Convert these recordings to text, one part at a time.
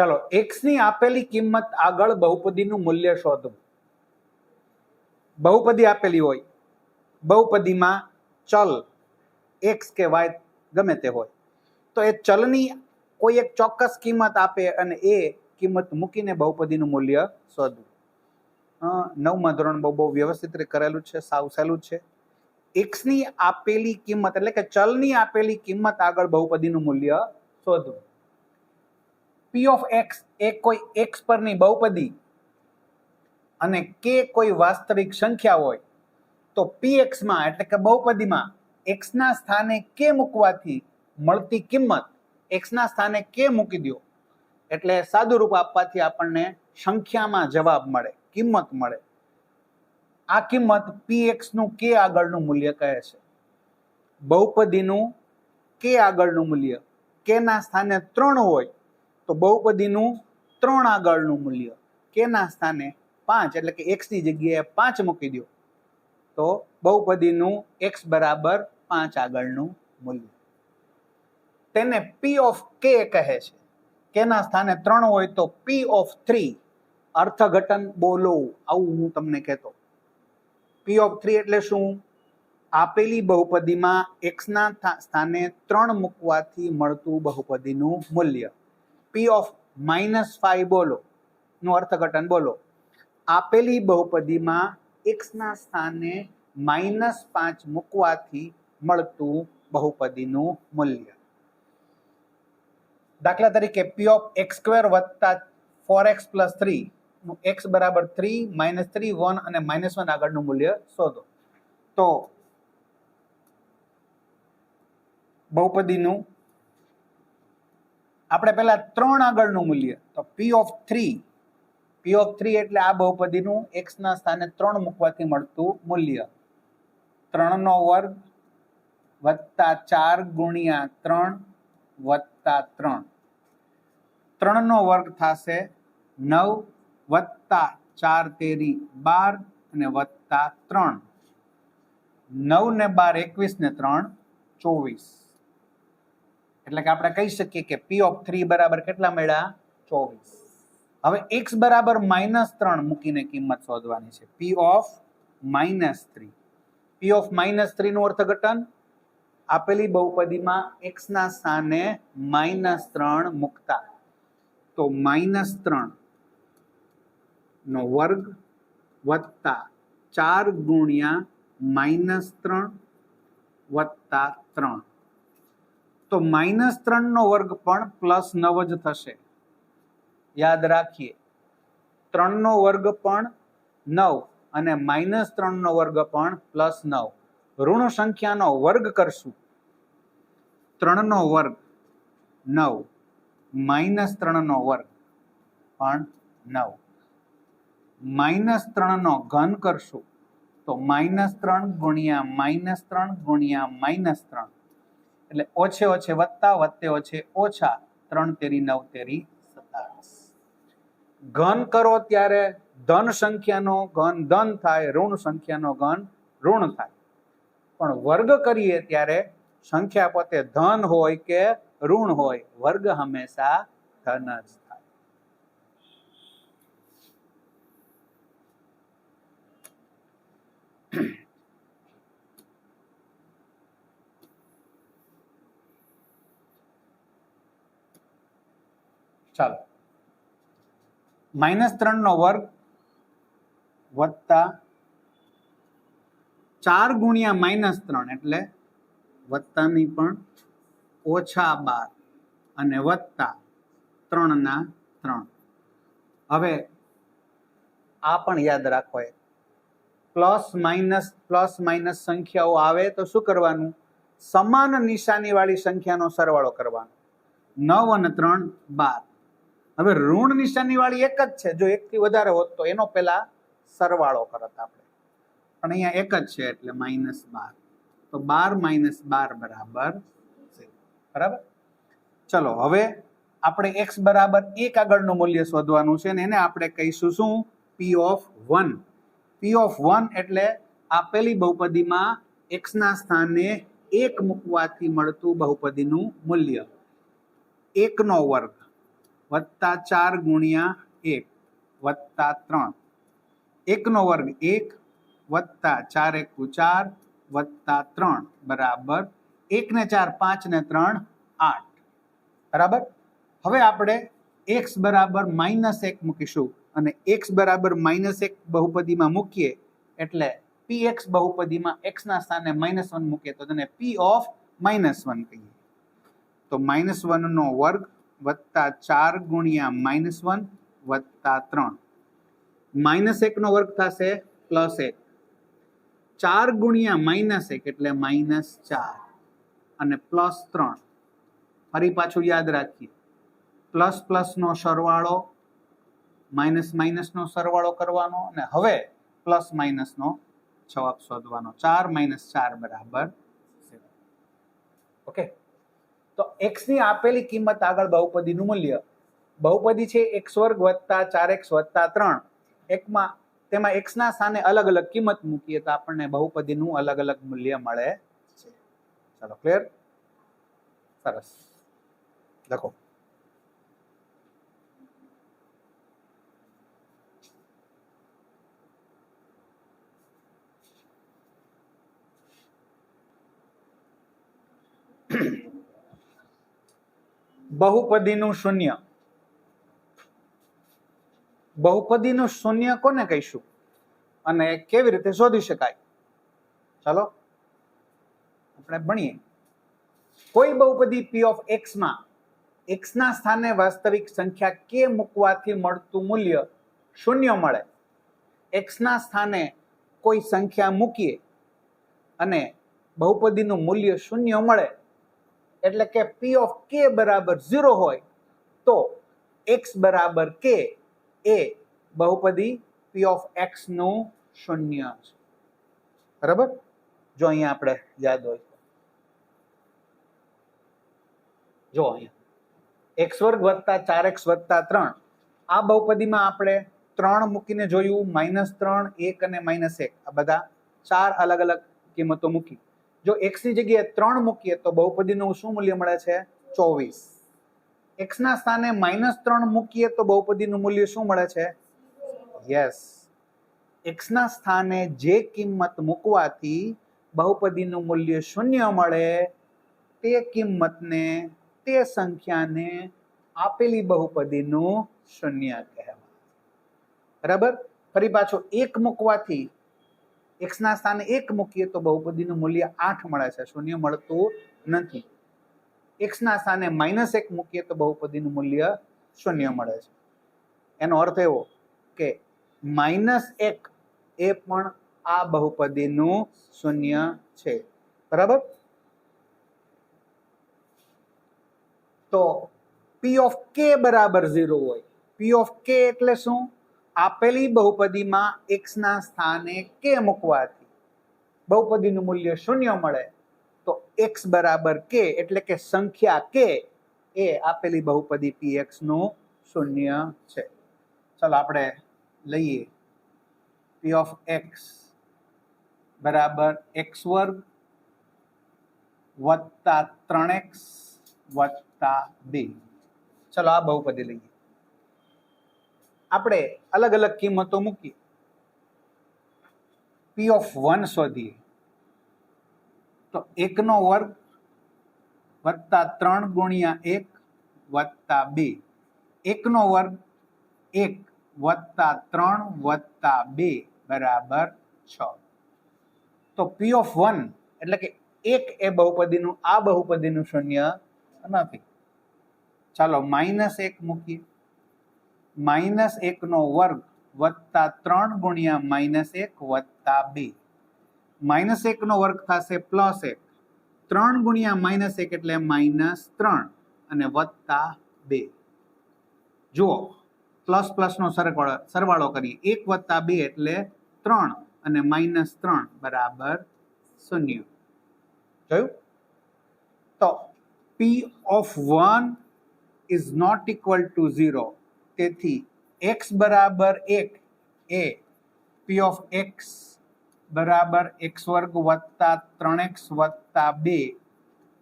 ચલો એક્સની આપેલી કિંમત આગળ બહુપદીનું મૂલ્ય શોધો. બહુપદી આપેલી હોય, બહુપદીમાં ચલ એક્સ કે વાય ગમે તે હોય. તો એ ચલની કોઈ એક ચોક્કસ કિંમત આપે અને એ કિંમત મૂકીને બહુપદીનું મૂલ્ય શોધવું નવમા ધોરણ બહુ બહુ વ્યવસ્થિત રીતે કરેલું છે, સાવ સહેલું છે. એક્સની આપેલી કિંમત એટલે કે ચલની આપેલી કિંમત આગળ બહુપદીનું મૂલ્ય શોધવું પી ઓફ એક્સ એ કોઈ એક્સ પરની બહુપદી અને કે કોઈ વાસ્તવિક સંખ્યા હોય, તો પી એક્સમાં એટલે કે બહુપદીમાં એક્સના સ્થાને કે મૂકવાથી મળતી કિંમત એક્સના સ્થાને કે મૂકી દો. એટલે સાદું રૂપ આપવાથી આપણને સંખ્યામાં જવાબ મળે, કિંમત મળે. આ કિંમત પી એક્સનું કે આગળનું મૂલ્ય કહે છે. બહુપદીનું કે આગળનું મૂલ્ય કેના સ્થાને ત્રણ હોય તો બહુપદીનું ત્રણ આગળનું મૂલ્ય. કેના સ્થાને? પાંચ, એટલે કે એક્સની જગ્યાએ પાંચ મૂકી દો. તો બહુપદીનું એક્સ બરાબર પાંચ આગળનું મૂલ્ય. તેને પી ઓફ કે કહે છે. કેના સ્થાને ત્રણ હોય તો પી ઓફ થ્રી અર્થઘટન બોલો. આવું હું તમને કહેતો. પી ઓફ થ્રી એટલે શું? આપેલી બહુપદીમાં એક્સના સ્થાને ત્રણ મૂકવાથી મળતું બહુપદીનું મૂલ્ય. પી ઓફ માઇનસ ફાઈવ બોલો. નું અર્થઘટન બોલો. આપેલી બહુપદીમાં એક્સના સ્થાને માઇનસ પાંચ મૂકવાથી મળતું બહુપદીનું મૂલ્ય. દાખલા તરીકે પી ઓફ એક્સ સ્ક્વેર વત્તા four x plus three x બરાબર થ્રી માઇનસ થ્રી વન અને માઇનસ વન આગળનું મૂલ્ય શોધો. તો બહુપદીનું આપણે પહેલા ત્રણ આગળનું મૂલ્ય. તો P of three P of three એટલે આ બહુપદીનું એક્સના સ્થાને ત્રણ મૂકવાથી મળતું મૂલ્ય. ત્રણનો વર્ગ વત્તા ચાર ગુણ્યા ત્રણ વત્તા ત્રણ. ત્રણનો વર્ગ થશે નવ વત્તા ચાર તેરી બાર અને વત્તા ત્રણ. નવ ને બાર એકવીસ ને ત્રણ ચોવીસ. એટલે કે આપણે કહી શકીએ કે પી ઓફ થ્રી બરાબર કેટલા મળ્યા? ચોવીસ. હવે એક્સ બરાબર માઇનસ ત્રણ મૂકીને કિંમત શોધવાની છે. P of minus three P of minus થ્રીનું અર્થઘટન? આપેલી બહુપદીમાં એક્સના સ્થાને માઇનસ ત્રણ મૂકતા. તો માઇનસ ત્રણ નો વર્ગ વત્તા ચાર ગુણ્યા માઇનસ ત્રણ વત્તા ત્રણ. તો માઇનસ ત્રણનો વર્ગ પણ પ્લસ નવ જ થશે. યાદ રાખીએ, ત્રણનો વર્ગ પણ નવ અને માઇનસ ત્રણનો વર્ગ પણ પ્લસ નવ. ઋણ સંખ્યાનો વર્ગ કરશું. ત્રણનો વર્ગ નવ માઇનસ ત્રણનો વર્ગ પણ નવ. માઇનસ ત્રણનો ઘન કરશું, તો માઇનસ ત્રણ ગુણ્યા માઇનસ ત્રણ ગુણ્યા માઇનસ ત્રણ. એટલે ઓછે ઓછે વત્તા વત્તે ઓછે ઓછા ત્રણ તેરી નવ તેરી સત્તાવીસ. ઘન કરો ત્યારે ધન સંખ્યાનો ઘન ધન થાય, ઋણ સંખ્યાનો ઘન ઋણ થાય. પણ વર્ગ કરીએ ત્યારે સંખ્યા પોતે ધન હોય કે ઋણ હોય, વર્ગ હંમેશા ધન જ થાય. ચાલો. માઇનસ ત્રણનો વર્ગ વત્તા ચાર ગુણ્યા માઇનસ ત્રણ એટલે વત્તાની પણ ઓછા બાર અને વત્તા ત્રણના ત્રણ. હવે આ પણ યાદ રાખો એ પ્લસ માઇનસ પ્લસ માઇનસ સંખ્યાઓ આવે તો શું કરવાનું? સમાન નિશાની વાળી સંખ્યાનો સરવાળો કરવાનો. નવ અને ત્રણ બાર. હવે ઋણ નિશાની વાળી એક જ છે. જો એકથી વધારે હોત તો એનો પેલા સરવાળો કરત આપણે. પણ અહીંયા એક જ છે એટલે માઇનસ બાર. તો બાર માઇનસ બાર બરાબર બરાબર? ચલો, હવે આપણે એક્સ બરાબર એક આગળનું મૂલ્ય શોધવાનું છે ને એને આપણે કહીશું શું? P of one P of one એટલે આપેલી બહુપદીમાં એક્સના સ્થાને એક મૂકવાથી મળતું બહુપદીનું મૂલ્ય. એકનો વર્ગ. વત્તા ચાર ગુણ્યા એક, વત્તા ત્રણ. એકનો વર્ગ એક, વત્તા ચાર એકુ ચાર, વત્તા ત્રણ, બરાબર. એક ને ચાર પાંચ ને ત્રણ આઠ. બરાબર? હવે આપણે એક્સ બરાબર માઇનસ એક મૂકીશું અને એક્સ બરાબર માઇનસ એક બહુપદીમાં મૂકીએ એટલે પી એક્સ બહુપદીમાં એક્સના સ્થાને માઇનસ વન મૂકીએ તો તેને પી ઓફ માઇનસ વન કહીએ. તો માઇનસ વનનો વર્ગ વત્તા ચાર ગુણ્યા માઇનસ વન વત્તા ત્રણ. માઇનસ એકનો વર્ગ થશે પ્લસ એક. ચાર ગુણ્યા માઇનસ એક એટલે માઇનસ ચાર અને પ્લસ ત્રણ. ફરી પાછું યાદ રાખીએ. પ્લસ પ્લસનો સરવાળો માઇનસ માઇનસનો સરવાળો કરવાનો અને હવે પ્લસ માઇનસનો જવાબ શોધવાનો. ચાર માઇનસ ચાર બરાબર. ઓકે તો એક્સની આપેલી કિંમત આગળ બહુપદીનું મૂલ્ય. બહુપદી છે એક્સ વર્ગ વત્તા ચાર એક્સ વત્તા ત્રણ. એકમાં તેમાં એક્સ ના સ્થાને અલગ અલગ કિંમત મૂકીએ તો આપણને બહુપદીનું અલગ અલગ મૂલ્ય મળે છે. ચાલો ક્લિયર સરસ. લખો. બહુપદીનું શૂન્ય. બહુપદીનું શૂન્ય કોને કહીશું? અને કેવી રીતે શોધી શકાય? ચાલો, આપણે ભણીએ. કોઈ બહુપદી પી ઓફ એક્સમાં એક્સના સ્થાને વાસ્તવિક સંખ્યા કે મૂકવાથી મળતું મૂલ્ય શૂન્ય મળે. એક્સના સ્થાને કોઈ સંખ્યા મૂકીએ અને બહુપદીનું મૂલ્ય શૂન્ય મળે. એટલે કે પી ઓફ કે બરાબર ઝીરો હોય, તો એક્સ બરાબર કે એ બહુપદી પી ઓફ એક્સનું શૂન્ય છે. બરાબર? જો અહીંયા આપણે યાદ હોય તો. જો અહીંયા. એક્સ વર્ગ વત્તા ચાર એક્સ વત્તા ત્રણ. આ બહુપદીમાં આપણે ત્રણ મૂકીને જોયું, માઇનસ ત્રણ, એક અને માઇનસ એક. આ બધા ચાર અલગ અલગ કિંમતો મૂકી. જો એક્સની જગ્યાએ ત્રણ મૂકીએ તો બહુપદીનું શું મૂલ્ય મળે છે? ચોવીસ. એક્સના સ્થાને માઇનસ ત્રણ મૂકીએ તો બહુપદીનું મૂલ્ય શું મળે છે? યસ એક્સના સ્થાને જે કિંમત મૂકવાથી બહુપદીનું મૂલ્ય શૂન્ય મળે, તે કિંમતને, તે સંખ્યાને આપેલી બહુપદીનું શૂન્ય કહેવાય. બરાબર? ફરી પાછો એક મૂકવાથી એક્સ ના સ્થાને એક મૂકીએ તો બહુપદીનું મૂલ્ય આઠ મળે છે. શૂન્ય મળતું નથી. એક્સ ના સ્થાને માઇનસ એક મૂકીએ તો બહુપદીનું મૂલ્ય શૂન્ય મળે છે. એનો અર્થ એવો કે માઇનસ એક એ પણ આ બહુપદીનું શૂન્ય છે. બરાબર? તો પી ઓફ કે બરાબર ઝીરો હોય. પી ઓફ કે એટલે શું? આપેલી બહુપદીમાં એક્સના સ્થાને કે મૂકવાથી બહુપદીનું મૂલ્ય શૂન્ય મળે, તો એક્સ બરાબર કે એટલે કે સંખ્યા કે એ આપેલી બહુપદી પી એક્સનું શૂન્ય છે. ચાલો આપણે લઈએ. પી ઓફ એક્સ બરાબર એક્સ વર્ગ વત્તા ત્રણ એક્સ વત્તા બે. ચલો આ બહુપદી લઈએ. આપણે અલગ અલગ કિંમતો મૂકીએ. પી ઓફ વન શોધીએ. તો એકનો વર્ગ વત્તા ત્રણ ગુણ્યા એક વત્તા બે. એકનો વર્ગ એક વત્તા ત્રણ વત્તા બે બરાબર છ. તો પી ઓફ વન એટલે કે એક એ બહુપદીનું, આ બહુપદીનું શૂન્ય નથી. ચાલો માઇનસ એક મૂકીએ. માઇનસ એકનો વર્ગ વત્તા ત્રણ ગુણ્યા માઇનસ એક વત્તા બે. માઇનસ એકનો વર્ગ થશે પ્લસ એક. ત્રણ ગુણ્યા માઇનસ એક એટલે માઇનસ ત્રણ અને વત્તા બે. જુઓ, પ્લસ પ્લસનો સરવાળો સરવાળો કરીએ. એક વત્તા બે એટલે ત્રણ અને માઇનસ ત્રણ બરાબર શૂન્ય. જોયું? તો P of one is not equal to zero તેથી એક્સ બરાબર એક એ પી ઓફ એક્સ બરાબર એક્સ વર્ગ વત્તા ત્રણ વત્તા બે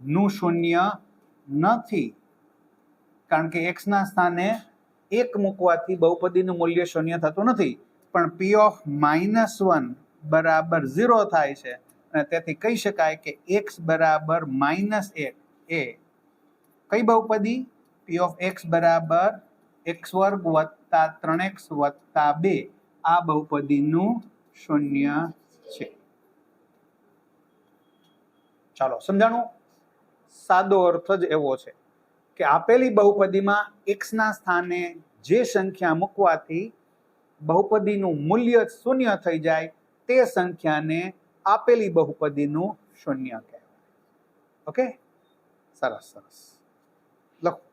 નું શૂન્ય નથી. કારણ કે x ના સ્થાને એક મૂકવાથી બહુપદીનું મૂલ્ય શૂન્ય થતું નથી. પણ પી ઓફ માઇનસ વન બરાબર ઝીરો થાય છે. અને તેથી કહી શકાય કે એક્સ બરાબર માઇનસ એક એ કઈ બહુપદી? પી ઓફ એક્સ બરાબર એક્સ વર્ગ વત્તા ત્રણ એક્સ વત્તા બે આ બહુપદીનું શૂન્ય છે. ચાલો, સમજાણું? સાદો અર્થ જ એવો છે કે આપેલી બહુપદીમાં x ના સ્થાને જે સંખ્યા મૂકવાથી બહુપદીનું મૂલ્ય શૂન્ય થઈ જાય, તે સંખ્યાને આપેલી બહુપદીનું શૂન્ય કહેવાય. ઓકે? સરસ સરસ. લખો.